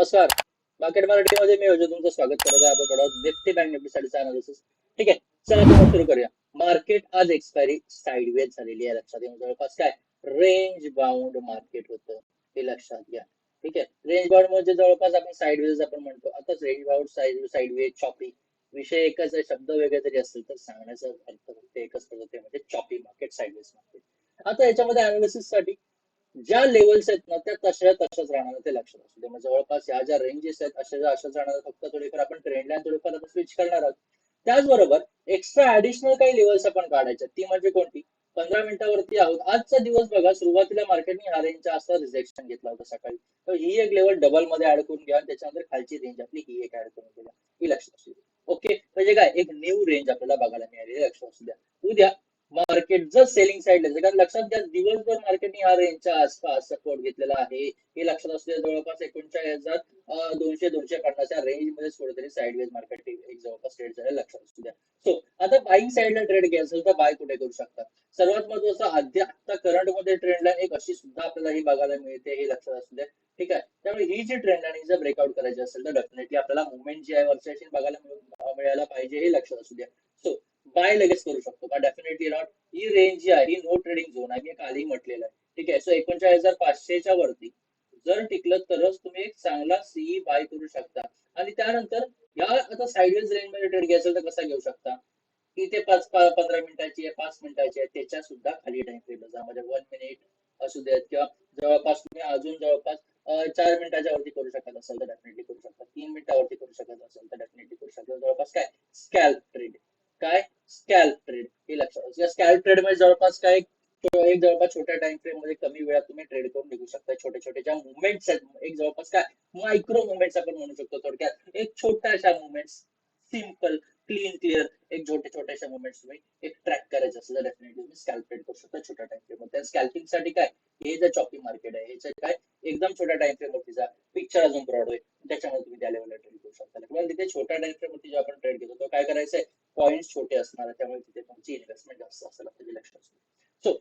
नमस्कार. मार्केट मराठीमध्ये मी तुमचं स्वागत करत. आहे आपण निफ्टी बँक निफ्टी साठीचा अनालिसिस ठीक आहे? चला आपण सुरू करूया. मार्केट आज एक्सपायरी साईडवेज झालेली आहे लक्षात येऊन जवळपास काय? रेंज बाउंड मार्केट होतं. हे लक्षात घ्या. ठीक आहे? रेंज बाउंड म्हणजे जवळपास आपण साईडवेज आपण म्हणतो. आताच range bound side sideways choppy विषय एकच आहे शब्द वेगळे जरी असेल तर सांगण्याचा अर्थ फक्त एकच पडतो ते म्हणजे चॉपी मार्केट साईडवेज मार्केट आता याच्यामध्ये अनालिसिससाठी ज्या लेवल्स आहेत ना त्या तशा तशाच राहणार ते लक्षात असू दे. म्हणजे जवळपास ह्या ज्या रेंजेस आहेत अशा अशाच राहणार फक्त थोडीफार आपण ट्रेंड लाईन थोडीफार आपण स्विच करणार आहोत. त्याचबरोबर एक्स्ट्रा ऍडिशनल काही लेवल्स आपण काढायच्या ती म्हणजे कोणती? पंधरा मिनिटावरती आहोत. आजचा दिवस बघा सुरुवातीला मार्केटने ह्या रेंजच्या आसपास रिजेक्शन घेतला होता सकाळी. तर ही एक लेवल डबलमध्ये ऍड करून घ्या त्याच्यानंतर खालची रेंज आपली ही एक ऍड करून घ्या. ही लक्षात असू द्या ओके म्हणजे काय? एक न्यू रेंज आपल्याला बघायला मिळाली. लक्षात असू द्या. उद्या मार्केट जर सेलिंग साईडला कारण लक्षात घ्या दिवसभर मार्केटने या रेंजच्या आसपास सपोर्ट घेतलेला आहे. हे लक्षात असू जवळपास एकोणचाळीस हजार दोनशे दोनशे पन्नास या रेंजमध्ये कुठेतरी साईडवेज मार्केट एक जवळपास ट्रेड झाले लक्षात असू द्या. सो आता बाईंग साईडला ट्रेड घ्यायचं असेल तर बाय कुठे करू शकता? सर्वात महत्वाचं अध्या आता करंटमध्ये ट्रेंड लाईन एक अशी सुद्धा आपल्याला ही बघायला मिळते हे लक्षात असू द्या. ठीक आहे? त्यामुळे ही जी ट्रेंड लाईन जर ब्रेकआउट करायची असेल तर डेफिनेटली आपल्याला मुवमेंट जी आहे वर्षाची बघायला मिळायला पाहिजे हे लक्षात असू द्या. सो बाय लगेच करू शकतो. का? डेफिनेटली नॉट ही रेंज जी आहे ही नो ट्रेडिंग झोन आहे. मी कालही म्हटलेलं आहे. ठीक आहे? सो एकोणचाळीस हजार पाचशेच्या वरती जर टिकलं तरच तुम्ही एक चांगला सीई बाय करू शकता. आणि त्यानंतर या आता साईडवेज रेंजमध्ये ट्रेड घ्यायचं तर कसा घेऊ शकता? की ते पाच पंधरा मिनिटाची आहे पाच मिनिटाची आहे. त्याच्या सुद्धा खाली टाइम फ्रेम जा. म्हणजे वन मिनिट असू देत किंवा जवळपास तुम्ही अजून जवळपास चार मिनिटाच्या वरती करू शकत असाल तर डेफिनेटली करू शकता. तीन मिनिटावरती करू शकत असाल तर डेफिनेटली करू शकता. जवळपास काय? स्कॅल्प ट्रेड काय? स्कॅल्प ट्रेड हे लक्षात या स्कॅल्प ट्रेडमध्ये जवळपास काय एक जवळपास छोट्या टाइम फ्रेममध्ये कमी वेळात तुम्ही ट्रेड करून निघू शकता. छोटे छोटे ज्या मुवमेंट्स आहेत एक जवळपास काय मायक्रो मुवमेंट्स आपण म्हणू शकतो थोडक्यात. एक छोट्याशा मुवमेंट्स सिंपल क्लीन क्लिअर एक छोटे छोट्याशा मुवमेंट्स तुम्ही एक ट्रॅक करायचं असेल तर डेफिनेटली तुम्ही स्कॅल्प ट्रेड करू शकता छोट्या टाइम फ्रेममध्ये. स्कॅल्पिंगसाठी काय हे जे चॉपिंग मार्केट आहे ह्याचं काय एकदम छोट्या टाइम फ्रेम वरती जा. पिक्चर अजून ब्रॉड होईल. त्याच्यामध्ये तुम्ही त्या लेवलला ट्रेड करू शकता. किंवा तिथे छोट्या टाइम फ्रेम वरती जे आपण ट्रेड घेतो तो काय करायचंय? पॉईंट छोटे असणार त्यामुळे तिथे तुमची इन्व्हेस्टमेंट जास्त असायला पाहिजे लक्षात सो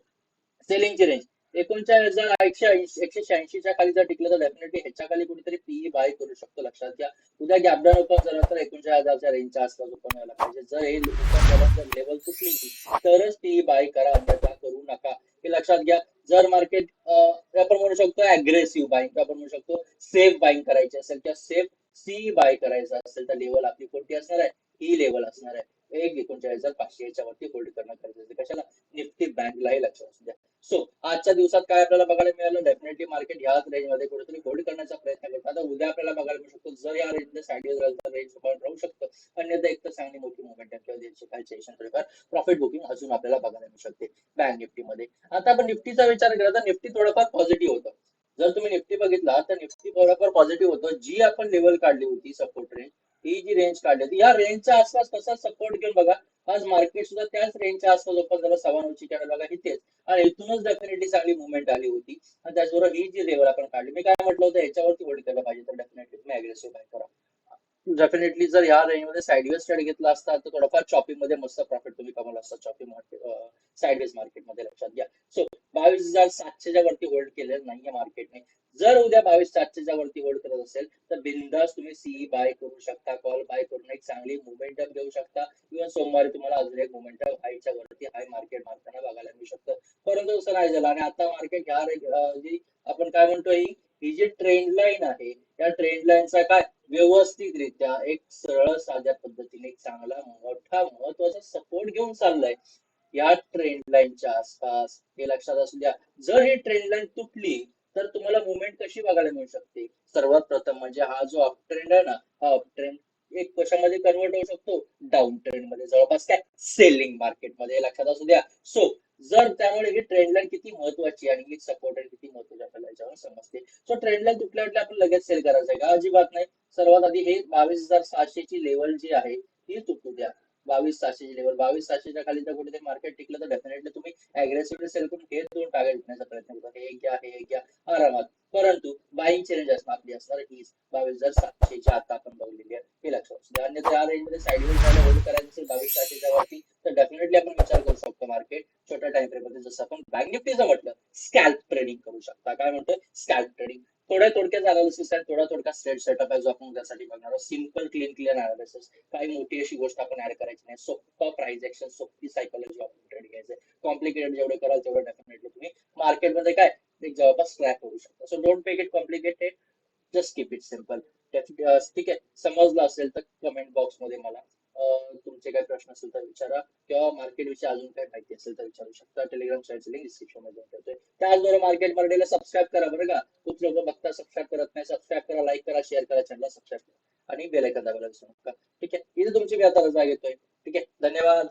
सेलिंगची रेंज एकोणचाळीस हजार एकशे ऐंशी एकशे शहाऐंशीच्या खाली जर टिकलं तर डेफिनेटली ह्याच्या खाली कुठेतरी पीई बाय करू शकतो लक्षात घ्या. उद्या गॅप डाऊन ओपन झाला तर एकोणचाळीस हजारच्या रेंजच्या आसपास ओपन व्हायला पाहिजे. जर हे जर लेवल चुकली तरच पीई बाय करा अन्यथा करू नका. हे लक्षात घ्या. जर मार्केट आपण म्हणू शकतो अग्रेसिव्ह बाईंग आपण म्हणू शकतो सेफ बाईंग करायची असेल किंवा सेफ सी बाय करायचं असेल तर लेवल आपली कोणती असणार आहे? E ही लेवल असणार आहे. एक एकोणचाळीस हजार पाचशे याच्या वरती होल्ड करणं गरजेचं आहे. कशाला? निफ्टी बँकलाही लक्षात असू द्या. सो आजच्या दिवसात काय आपल्याला बघायला मिळालं? डेफिनेटली मार्केट ह्याच रेंजमध्ये कुठेतरी होल्ड करण्याचा प्रयत्न करतो. आता उद्या आपल्याला बघायला मिळू शकतो जर या रेंज राहिलं तर रेंज राहू शकतं. अन्यथा एक तर चांगली मोठी मुवमेंट आहे किंवा त्यांची खालची प्रकार प्रॉफिट बुकिंग अजून आपल्याला बघायला मिळू शकते. बँक निफ्टी मध्ये आता आपण निफ्टीचा विचार केला तर निफ्टी थोडंफार पॉझिटिव्ह होतं. जर तुम्ही निफ्टी बघितला तर निफ्टी बरोबर पॉझिटिव्ह होतं. जी आपण लेवल काढली होती सपोर्ट रेंज ही जी रेंज काढली होती या रेंजच्या आसपास कसा सपोर्ट घेऊन बघा. आज मार्केट सुद्धा त्याच रेंजच्या आसपास ओपन झालं. सव्वा नऊची बघा इथेच. आणि इथूनच डेफिनेटली चांगली मुवमेंट आली होती. आणि त्याचबरोबर ही जी लेवल आपण काढली मी काय म्हटलं होतं याच्यावरती होल्ड केलं पाहिजे तर डेफिनेटली तुम्ही अग्रेसिव्ह बाय करा. डेफिनेटली जर या रेंजमध्ये साईडवेज ट्रेड घेतला असता तर थोडंफार चॉपिंगमध्ये मस्त प्रॉफिट तुम्ही कमवला असता. चॉपिंग मार्केट साईडवेज मार्केटमध्ये लक्षात घ्या. सो बावीस हजार सातशेच्या वरती होल्ड केलेलं नाहीये मार्केटने जर उद्या बावीस सातशेच्या वरती होल्ड करत असेल तर बिंदास तुम्ही सीई बाय करू शकता कॉल बाय करून एक चांगली मुवमेंटम घेऊ शकता. किंवा सोमवारी तुम्हाला अजून एक मुवमेंटम हायच्या वरती हाय मार्केट मारताना बघायला मिळू शकतं. परंतु असं नाही झालं. आणि आता मार्केट ह्या जी आपण काय म्हणतो ही ही जी ट्रेंड लाईन आहे या ट्रेंड लाईनचा काय? व्यवस्थितरित्या एक सरळ साध्या पद्धतीने एक चांगला मोठा महत्त्वाचा सपोर्ट घेऊन चाललाय. या ट्रेंड लाईनच्या आसपास हे लक्षात असू द्या. जर ही ट्रेंड लाईन तुटली तर तुम्हाला मुवमेंट कशी बघायला मिळू शकते? सर्वात प्रथम म्हणजे हा जो अप ट्रेंड आहे ना हा अप ट्रेंड एक कशामध्ये कन्वर्ट होऊ शकतो? डाऊन ट्रेंडमध्ये. जवळपास काय? सेलिंग मार्केटमध्ये हे लक्षात असू द्या. सो जर त्यामुळे ही ट्रेंड लाईन किती महत्वाची आणि ही सपोर्ट लाईन किती महत्वाची आपल्याला याच्यावर समजते. सो ट्रेंड लाईन तुटल्या आपण लगेच सेल करायचं आहे का? अजिबात नाही. सर्वात आधी हे बावीस हजार सहाशे ची लेवल जी आहे ही तुटू बावीस सहाशेची लेवल बावीस सहाशेच्या खाली जर कुठे मार्केट टिकलं तर डेफिनेटली तुम्ही अग्रेसिव्हली सेल करून हे दोन टार्गेट घेण्याचा प्रयत्न करता हे घ्या हे घ्या. आरामात. परंतु बाईंग रेंज असणार आपली असणार हीच बावीस हजार सातशेच्या आता आपण बघलेली आहे. हे लक्षात असू द्या अन्यथा या रेंज साईडवेज झालं होल्ड करायचं असेल बावीस सहाशेच्या वरती तर डेफिनेटली आपण विचार करू शकतो मार्केट छोट्या टाइम फ्रेममध्ये जसं आपण बँक निफ्टीचं म्हटलं स्कॅल्प ट्रेडिंग करू शकता. काय म्हणतोय? स्कॅल्प ट्रेडिंग थोड्या थोडक्यात अनालिसिस आहे थोडा थोडका स्टेट सेटअप आहे जो आपण त्यासाठी बघणार आहोत. सिंपल क्लीन क्लिअर अनालिसिस काही मोठी अशी गोष्ट आपण ऍड करायची नाही. सोप्पा प्राइस ऍक्शन सोपी सायकोलॉजी ऑफ ट्रेड घ्यायचं कॉम्प्लिकेटेड जेवढे कराल तेवढं डेफिनेटली तुम्ही मार्केटमध्ये काय? एक जवळपास क्रॅक करू शकता. So don't make it complicated just keep it simple ठीक आहे समजलं असेल तर कमेंट बॉक्समध्ये मला. तुमचे काही प्रश्न असेल तर विचारा. किंवा मार्केट विषयी अजून काही माहिती असेल तर विचारू शकता. टेलिग्राम साईटची लिंक डिस्क्रिप्शनमध्ये ठेवतोय. त्याचबरोबर मार्केट मराठीला सबस्क्राईब करा बरं का. खूप लोक बघता सबस्क्राईब करत नाही. सबस्क्राईब करा लाईक करा शेअर करा चॅनलला सबस्क्राईब करा. आणि बेलायकन दाबायला विसरू नका. ठीक आहे इथे तुमची मी आता रजा घेतोय. ठीक आहे धन्यवाद.